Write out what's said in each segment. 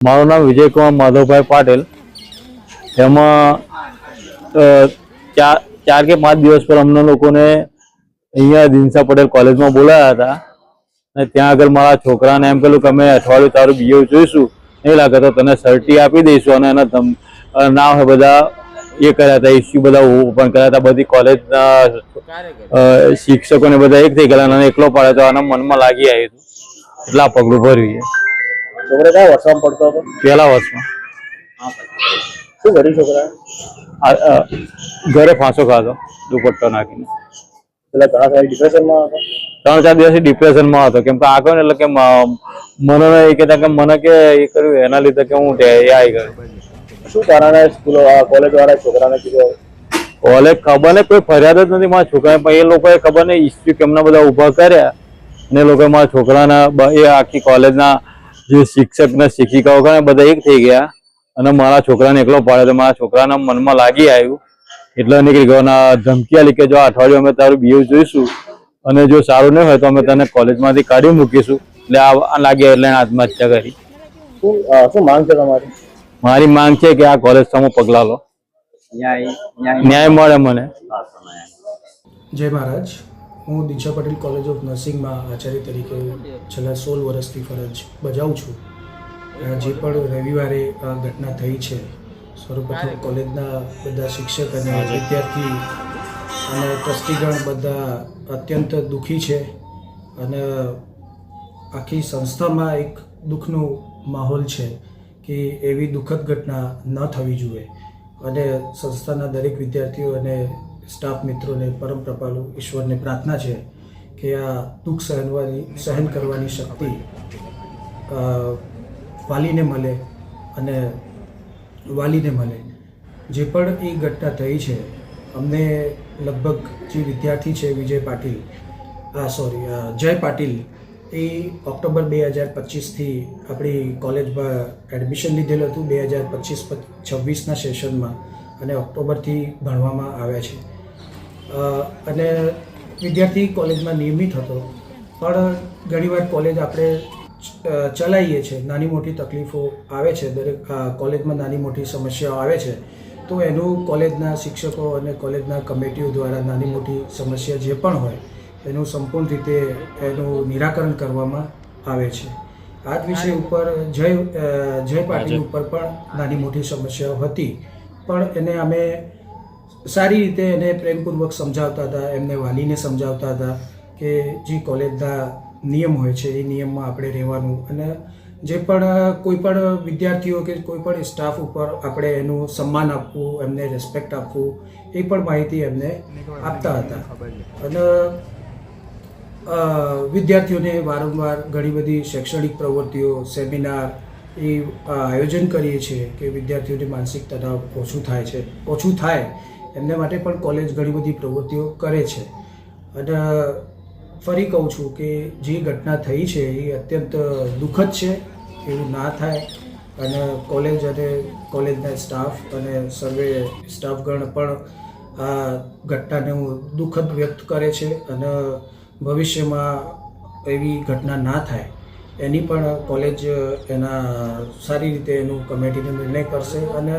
મારું નામ વિજયકુમાર માધવભાઈ પાટેલ. એમાં ચાર કે પાંચ દિવસ પર અમને લોકોને અહીંયા દિનસા પટેલ કોલેજમાં બોલાયા હતા. અને ત્યાં આગળ મારા છોકરાને એમ કહેલું કે અમે અઠવાડિયું તારું બીઓ જોઈશું. નહીં લાગે તો તને સર્ટી આપી દઈશું અને એના ધમ ના હોય બધા એ કર્યા હતા ઇસ્યુ બધા ઓપન કર્યા હતા. બધી કોલેજના શિક્ષકોને બધા એક થઈ ગયેલા અને એકલો પડે તો આના મનમાં લાગી આવ્યું હતું. એટલે પગલું ભર્યું છોકરો કયા વર્ષમાં પડતો હતો? પહેલા વર્ષમાં. શું કર્યું છોકરા ઘરે ફાંસો ખાધો દુપટ્ટો નાખીને. પેલા ઘણા સારી ડિપ્રેશનમાં હતો? ત્રણ ચાર દિવસથી ડિપ્રેશનમાં હતો. કેમ કે આગળ ને એટલે કે મને એ કહેતા કે મને કે એ કર્યું એના લીધે કે હું એ આવી ગયો. શું કારણે સ્કૂલો કોલેજ વાળા છોકરાને કીધું કોલેજ ખબર ને કોઈ ફરિયાદ જ નથી મારા છોકરાને પણ એ લોકોએ ખબર નહીં ઇસ્યુ કેમના બધા ઊભા કર્યા અને એ લોકોએ મારા છોકરાના એ આખી કોલેજના જે શિક્ષક ને શિક્ષિકાઓ ખરા બધા એક થઈ ગયા. અને મારા છોકરાને એકલો પાડ્યો તો મારા છોકરાના મનમાં લાગી આવ્યું. એટલે નીકળી ગયો. અને આ ધમકી આલી કે જો આ અઠવાડિયું અમે તારું બીયુ જોઈશું અને જો સારું નહીં હોય તો અમે તને કોલેજમાંથી કાઢી મૂકીશું. એટલે આ લાગ્યા એટલે આત્મહત્યા કરી. શું શું માંગ છે તમારી? મારી માંગ છે કે આ કોલેજ સામે પગલા લો. ન્યાય મળે મને. જય મહારાજ. હું દીક્ષા પટેલ કોલેજ ઓફ નર્સિંગમાં આચાર્ય તરીકે છેલ્લા સોળ વર્ષથી ફરજ બજાવું છું. જે પણ રવિવારે આ ઘટના થઈ છે સર્વપ્રથમ કોલેજના બધા શિક્ષક અને વિદ્યાર્થી અને ટ્રસ્ટીગણ બધા અત્યંત દુઃખી છે. અને આખી સંસ્થામાં એક દુઃખનો માહોલ છે કે એવી દુઃખદ ઘટના ન થવી જોઈએ. અને સંસ્થાના દરેક વિદ્યાર્થીઓ અને સ્ટાફ મિત્રોને પરમ પ્રપાલુ ઈશ્વરને પ્રાર્થના છે કે આ દુઃખ સહનવાની, સહન કરવાની શક્તિ વાલીને મળે અને વાલીને મળે. જે પણ એ ઘટના થઈ છે, અમને લગભગ જે વિદ્યાર્થી છે વિજય પાટીલ આ સોરી જય પાટીલ, એ ઓક્ટોબર બે હજાર પચીસથી આપણી કોલેજમાં એડમિશન લીધેલું હતું. બે હજાર પચીસ છવ્વીસના સેશનમાં અને ઓક્ટોબરથી ભણવામાં આવ્યા છે. અને વિદ્યાર્થી કોલેજમાં નિયમિત હતો. પણ ઘણીવાર કોલેજ આપણે ચલાવીએ છીએ નાની મોટી તકલીફો આવે છે. દરેક કોલેજમાં નાની મોટી સમસ્યાઓ આવે છે. તો એનું કોલેજના શિક્ષકો અને કોલેજના કમિટીઓ દ્વારા નાની મોટી સમસ્યા જે પણ હોય એનું સંપૂર્ણ રીતે એનું નિરાકરણ કરવામાં આવે છે. આ જ વિષય ઉપર જય જય પાટીલ ઉપર પણ નાની મોટી સમસ્યાઓ હતી. પણ એને અમે સારી રીતે એને પ્રેમપૂર્વક સમજાવતા હતા, એમને વાલીને સમજાવતા હતા કે જે કોલેજના નિયમ હોય છે, એ નિયમમાં આપણે રહેવાનું. અને જે પણ કોઈ પણ વિદ્યાર્થીઓ કે કોઈ પણ સ્ટાફ ઉપર આપણે એનું સન્માન આપવું, એમને રિસ્પેક્ટ આપવું, એ પણ માહિતી એમને આપતા હતા. અને વિદ્યાર્થીઓને વારંવાર ઘણી બધી શૈક્ષણિક પ્રવૃત્તિઓ, સેમિનાર એ આયોજન કરીએ છીએ કે વિદ્યાર્થીઓને માનસિક તણાવ ઓછું થાય છે. ઓછું થાય એમને માટે પણ કોલેજ ઘણી બધી પ્રવૃત્તિઓ કરે છે. અને ફરી કહું છું કે જે ઘટના થઈ છે એ અત્યંત દુઃખદ છે, એવું ના થાય. અને કોલેજ અને કોલેજના સ્ટાફ અને સર્વે સ્ટાફગણ પણ આ ઘટનાને દુઃખદ વ્યક્ત કરે છે અને ભવિષ્યમાં એવી ઘટના ના થાય. એની પણ કોલેજ એના સારી રીતે એનું કમિટીનો નિર્ણય કરશે અને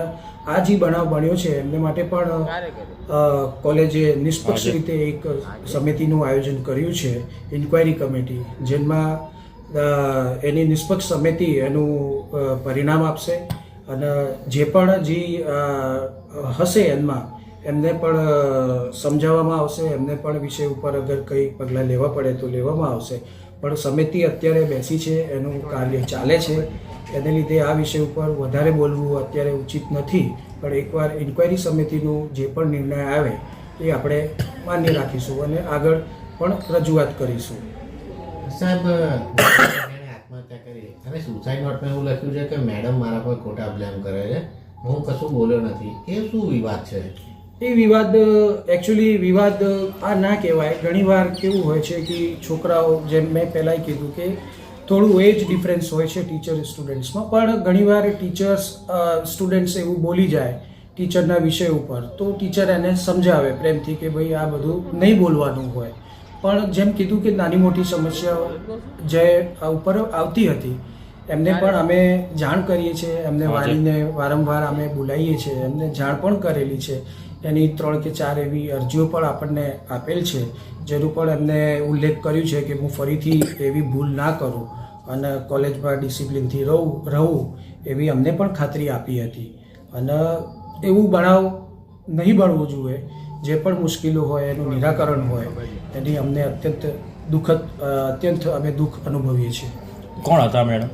આ જે બનાવ બન્યો છે એમને માટે પણ કોલેજે નિષ્પક્ષ રીતે એક સમિતિનું આયોજન કર્યું છે ઇન્ક્વાયરી કમિટી જેમાં એની નિષ્પક્ષ સમિતિ એનું પરિણામ આપશે અને જે પણ જે હશે એમાં એમને પણ સમજાવવામાં આવશે એમને પણ વિષય ઉપર અગર કંઈ પગલાં લેવા પડે તો લેવામાં આવશે. પણ સમિતિ અત્યારે બેસી છે, એનું કાર્ય ચાલે છે. એને લીધે આ વિષય ઉપર વધારે બોલવું અત્યારે ઉચિત નથી. પણ એકવાર ઇન્ક્વાયરી સમિતિનું જે પણ નિર્ણય આવે, એ આપણે માન્ય રાખીશું અને આગળ પણ રજૂઆત કરીશું. સાહેબ આત્મહત્યા કરી. અને સુસાઇડ નોટમાં એવું લખ્યું છે કે, મેડમ મારા પર ખોટા બ્લેમ કરે છે. હું કશું બોલ્યો નથી. એ શું વિવાદ છે? એ વિવાદ એકચ્યુઅલી વિવાદ આ ના કહેવાય. ઘણીવાર કેવું હોય છે કે છોકરાઓ જેમ મેં પહેલાંય કીધું કે થોડું એજ ડિફરન્સ હોય છે ટીચર સ્ટુડન્ટ્સમાં પણ ઘણીવાર ટીચર્સ સ્ટુડન્ટ્સ એવું બોલી જાય ટીચરના વિષય ઉપર. તો ટીચર એને સમજાવે પ્રેમથી કે ભાઈ આ બધું નહીં બોલવાનું હોય. પણ જેમ કીધું કે નાની મોટી સમસ્યાઓ જે આ ઉપર આવતી હતી એમને પણ અમે જાણ કરીએ છીએ એમને વાલીને વારંવાર અમે બોલાવીએ છીએ એમને જાણ પણ કરેલી છે. એની ત્રણ કે ચાર એવી અરજીઓ પણ આપણને આપેલ છે, જેનું પણ એમને ઉલ્લેખ કર્યું છે કે હું ફરીથી એવી ભૂલ ના કરું અને કોલેજમાં ડિસિપ્લિનથી રહું રહું એવી અમને પણ ખાતરી આપી હતી. અને એવું બનાવ નહીં બનવું જોઈએ. જે પણ મુશ્કેલીઓ હોય એનું નિરાકરણ હોય, એની અમને અત્યંત દુઃખદ અત્યંત અમે દુઃખ અનુભવીએ છીએ. કોણ હતા મેડમ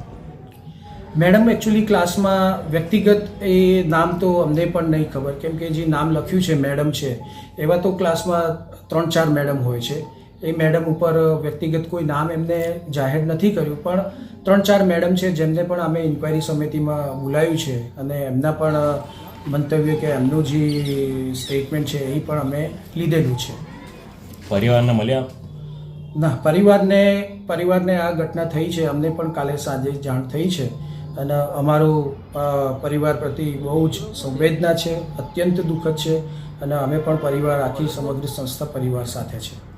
મેડમ એકચ્યુઅલી ક્લાસમાં વ્યક્તિગત એ નામ તો અમને પણ નહીં ખબર. કેમ કે જે નામ લખ્યું છે મેડમ છે એવા તો ક્લાસમાં ત્રણ ચાર મેડમ હોય છે. એ મેડમ ઉપર વ્યક્તિગત કોઈ નામ એમને જાહેર નથી કર્યું પણ ત્રણ ચાર મેડમ છે જેમને પણ અમે ઇન્ક્વાયરી સમિતિમાં બોલાવ્યું છે અને એમના પણ મંતવ્ય કે એમનું જે સ્ટેટમેન્ટ છે એ પણ અમે લીધેલું છે. પરિવારને મળ્યા? ના પરિવારને પરિવારને આ ઘટના થઈ છે. અમને પણ કાલે સાંજે જાણ થઈ છે. અને અમારો પરિવાર પ્રતિ બહુ જ સંવેદના છે, અત્યંત દુઃખદ છે અને અમે પણ પરિવાર આખી સમગ્ર સંસ્થા પરિવાર સાથે છે.